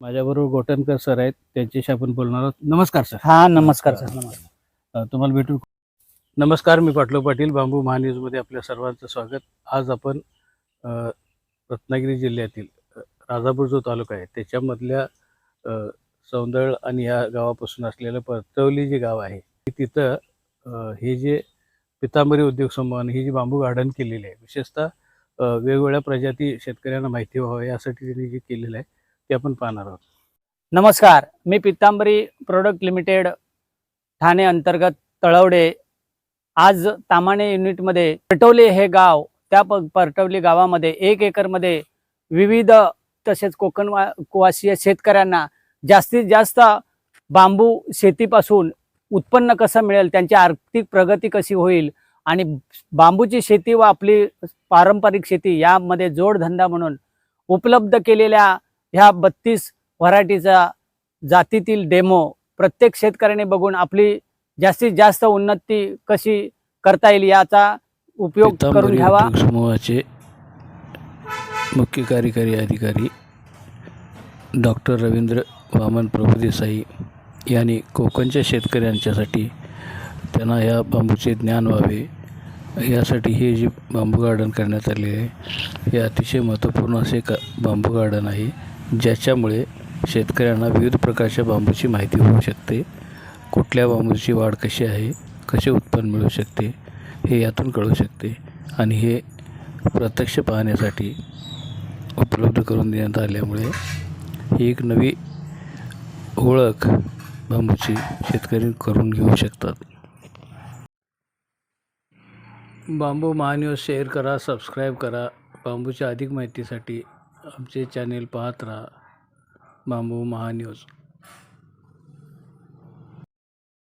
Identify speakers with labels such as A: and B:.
A: माझ्याबरोबर गोटनकर सर आहेत. त्यांच्याशी आपण बोलणार आहोत. नमस्कार सर.
B: हा नमस्कार सर नमस्कार.
A: अ, तुम्हाला भेटू नमस्कार. मी पाटलो पाटील बांबू महान्यूजमध्ये आपल्या सर्वांचं स्वागत. आज आपण अ, रत्नागिरी जिल्ह्यातील अ, राजापूर जो तालुका आहे त्याच्यामधल्या अ, सौंदळ आणि या गावापासून असलेलं परतवली जे गाव आहे तिथं अ, हे जे पितांबरी उद्योग समूहाने ही जी बांबू गार्डन केलेली आहे विशेषतः अ, वेगवेगळ्या प्रजाती शेतकऱ्यांना माहिती व्हावं यासाठी त्यांनी जे केलेलं आहे ते आपण पाहणार आहोत.
B: नमस्कार मी पित्तांबरी प्रोडक्ट लिमिटेड ठाणे अंतर्गत तळवडे. आज तामाणे युनिटमध्ये परटवली हे गाव त्या प परटवली गावामध्ये एक एकरमध्ये विविध तसेच कोकण वासीय शेतकऱ्यांना जास्तीत जास्त बांबू शेतीपासून उत्पन्न कसं मिळेल त्यांची आर्थिक प्रगती कशी होईल आणि बांबूची शेती व आपली पारंपरिक शेती यामध्ये जोडधंदा म्हणून उपलब्ध केलेल्या ह्या बत्तीस व्हरायटीचा जातीतील डेमो प्रत्येक शेतकऱ्याने बघून आपली जास्तीत जास्त उन्नती कशी करता येईल याचा उपयोग करून घ्यावा.
A: समूहाचे मुख्य कार्यकारी अधिकारी डॉक्टर रवींद्र वामन प्रभुदेसाई यांनी कोकणच्या शेतकऱ्यांच्यासाठी त्यांना या बांबूचे ज्ञान व्हावे. यासाठी हे जे बांबू गार्डन करण्यात आले आहे हे अतिशय महत्त्वपूर्ण असे का बांबू गार्डन आहे ज्याच्यामुळे शेतकऱ्यांना विविध प्रकारच्या बांबूची माहिती होऊ शकते. कुठल्या बांबूची वाढ कशी आहे कसे उत्पन्न मिळू शकते हे यातून कळू शकते. आणि हे प्रत्यक्ष पाहण्यासाठी उपलब्ध करून देण्यात आल्यामुळे ही एक नवी ओळख बांबूची शेतकरी करून घेऊ शकतात. बांबू महान्यूज शेअर करा सबस्क्राईब करा. बांबूच्या अधिक माहितीसाठी आमचे चॅनेल पाहत राहा. बांबू महान्यूज